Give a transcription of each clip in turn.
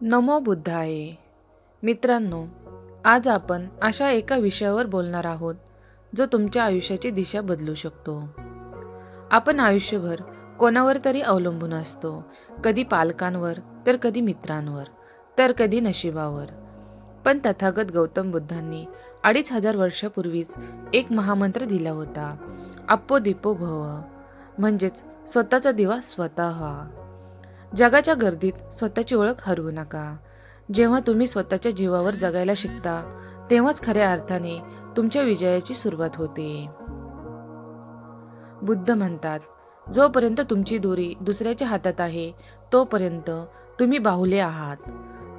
नमो बुद्धाय. मित्रांनो आज आपण अशा एका विषयावर बोलणार आहोत जो तुमच्या आयुष्याची दिशा बदलू शकतो. आपण आयुष्यभर कोणावर तरी अवलंबून असतो कधी पालकांवर तर कधी मित्रांवर तर कधी नशिबावर. पण तथागत गौतम बुद्धांनी अडीच हजार वर्षापूर्वीच एक महामंत्र दिला होता अप्पो दिपो भव म्हणजेच स्वतःचा दिवा स्वतः. व्हा जगाच्या गर्दीत स्वतःची ओळख हरवू नका. जेव्हा तुम्ही स्वतःच्या जीवावर जगायला शिकता तेव्हाच खऱ्या अर्थाने तुमच्या विजयाची सुरुवात होते. बुद्ध म्हणतात जोपर्यंत तुमची दोरी दुसऱ्याच्या हातात आहे तोपर्यंत तुम्ही बाहुले आहात.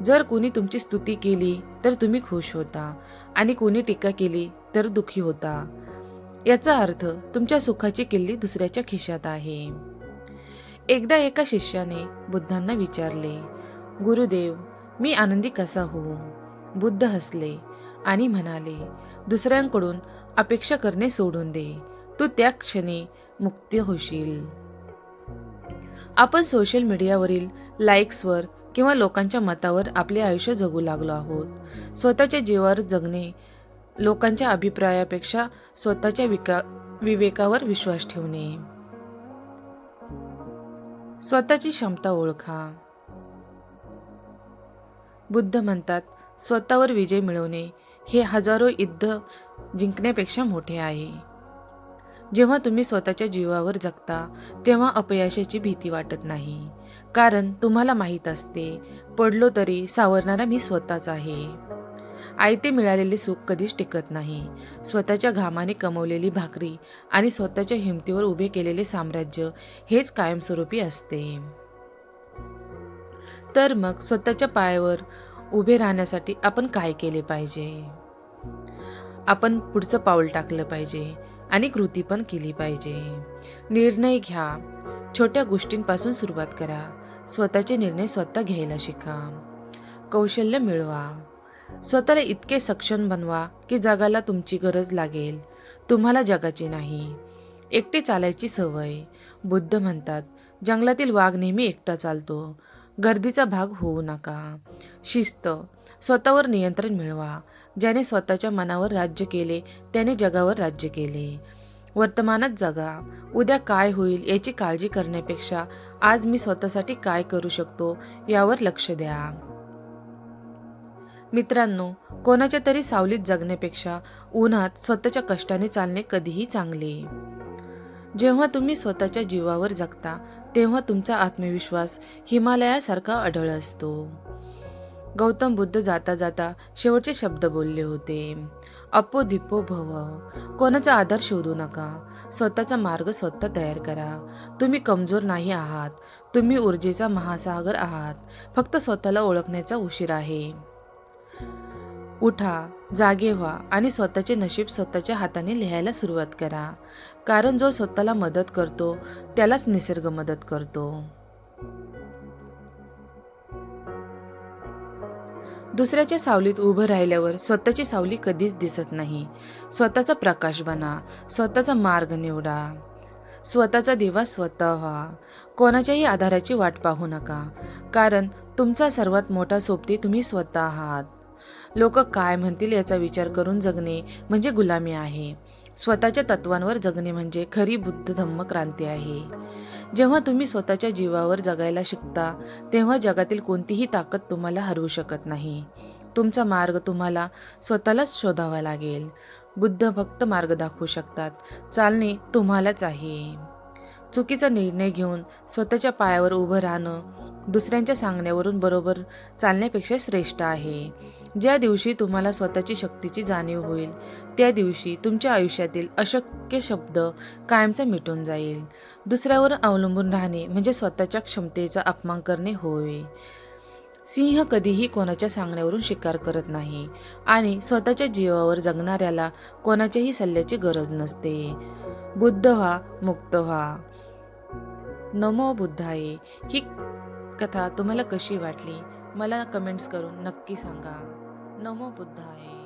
जर कोणी तुमची स्तुती केली तर तुम्ही खुश होता. आणि कोणी टीका केली तर दुखी होता. याचा अर्थ तुमच्या सुखाची किल्ली दुसऱ्याच्या खिशात आहे. एकदा एका शिष्याने बुद्धांना विचारले गुरुदेव मी आनंदी कसा होऊ? बुद्ध हसले आणि म्हणाले दुसऱ्यांकडून अपेक्षा करणे सोडून दे. तू त्या क्षणी मुक्त होशील. आपण सोशल मीडियावरील लाईक्सवर किंवा लोकांच्या मतावर आपले आयुष्य जगू लागलो आहोत. स्वतःच्या जीवावर जगणे लोकांच्या अभिप्रायापेक्षा स्वतःच्या विका विवेकावर विश्वास ठेवणे. स्वतःची क्षमता ओळखा. बुद्ध म्हणतात स्वतःवर विजय मिळवणे हे हजारो युद्ध जिंकण्यापेक्षा मोठे आहे. जेव्हा तुम्ही स्वतःच्या जीवावर जगता तेव्हा अपयशाची भीती वाटत नाही. कारण तुम्हाला माहीत असते पडलो तरी सावरणारा मी स्वतःच आहे. आयते मिळालेले सुख कधीच टिकत नाही. स्वतःच्या घामाने कमवलेली भाकरी आणि स्वतःच्या हिमतीवर उभे केलेले साम्राज्य हेच कायमस्वरूपी असते. तर मग स्वतःच्या पायावर उभे राहण्यासाठी आपण काय केले पाहिजे? आपण पुढचं पाऊल टाकलं पाहिजे आणि कृती पण केली पाहिजे. निर्णय घ्या. छोट्या गोष्टींपासून सुरुवात करा. स्वतःचे निर्णय स्वतः घ्यायला शिका. कौशल्य मिळवा. स्वतःला इतके सक्षम बनवा की जगाला तुमची गरज लागेल. तुम्हाला जगाची नाही. एकटे चालायची सवय. बुद्ध म्हणतात जंगलातील वाघ नेहमी एकटा चालतो. गर्दीचा भाग होऊ नका. शिस्त स्वतःवर नियंत्रण मिळवा. ज्याने स्वतःच्या मनावर राज्य केले त्याने जगावर राज्य केले. वर्तमानात जगा. उद्या काय होईल याची काळजी करण्यापेक्षा आज मी स्वतःसाठी काय करू शकतो यावर लक्ष द्या. मित्रांनो कोणाच्या तरी सावलीत जगण्यापेक्षा उन्हात स्वतःच्या कष्टाने चालणे कधीही चांगले. जेव्हा तुम्ही स्वतःच्या जीवावर जगता तेव्हा तुमचा आत्मविश्वास हिमालयासारखा अढळ असतो. गौतम बुद्ध जाता जाता शेवटचे शब्द बोलले होते अपो दिपो भव. कोणाचा आधार शोधू नका. स्वतःचा मार्ग स्वतः तयार करा. तुम्ही कमजोर नाही आहात. तुम्ही ऊर्जेचा महासागर आहात. फक्त स्वतःला ओळखण्याचा उशीर आहे. उठा जागे व्हा आणि स्वतःचे नशीब स्वतःच्या हाताने लिहायला सुरुवात करा. कारण जो स्वतःला मदत करतो त्यालाच निसर्ग मदत करतो. दुसऱ्याच्या सावलीत उभं राहिल्यावर स्वतःची सावली कधीच दिसत नाही. स्वतःचा प्रकाश बना स्वतःचा मार्ग निवडा. स्वतःचा दिवा स्वतः व्हा. कोणाच्याही आधाराची वाट पाहू नका. कारण तुमचा सर्वात मोठा सोबती तुम्ही स्वतः आहात. लोक काय म्हणतील याचा विचार करून जगणे म्हणजे गुलामी आहे. स्वतःच्या तत्वांवर जगणे म्हणजे खरी बुद्ध धम्म क्रांती आहे. जेव्हा तुम्ही स्वतःच्या जीवावर जगायला शिकता तेव्हा जगातील कोणतीही ताकद तुम्हाला हरवू शकत नाही. तुमचा मार्ग तुम्हाला स्वतःलाच शोधावा लागेल. बुद्ध भक्त मार्ग दाखवू शकतात. चालणे तुम्हालाच आहे. चुकीचा निर्णय घेऊन स्वतःच्या पायावर उभं राहणं दुसऱ्यांच्या सांगण्यावरून बरोबर चालण्यापेक्षा श्रेष्ठ आहे. ज्या दिवशी तुम्हाला स्वतःची शक्तीची जाणीव होईल त्या दिवशी तुमच्या आयुष्यातील अशक्य शब्द कायमचा मिटून जाईल. दुसऱ्यावर अवलंबून राहणे म्हणजे स्वतःच्या क्षमतेचा अपमान करणे होय. सिंह कधीही कोणाच्या सांगण्यावरून शिकार करत नाही आणि स्वतःच्या जीवावर जगणाऱ्याला कोणाच्याही सल्ल्याची गरज नसते. बुद्ध व्हा मुक्त व्हा. नमो बुद्धाये. ही कथा तुम्हाला कशी वाटली? मला कमेंट्स करून नक्की सांगा. नमो बुद्धाये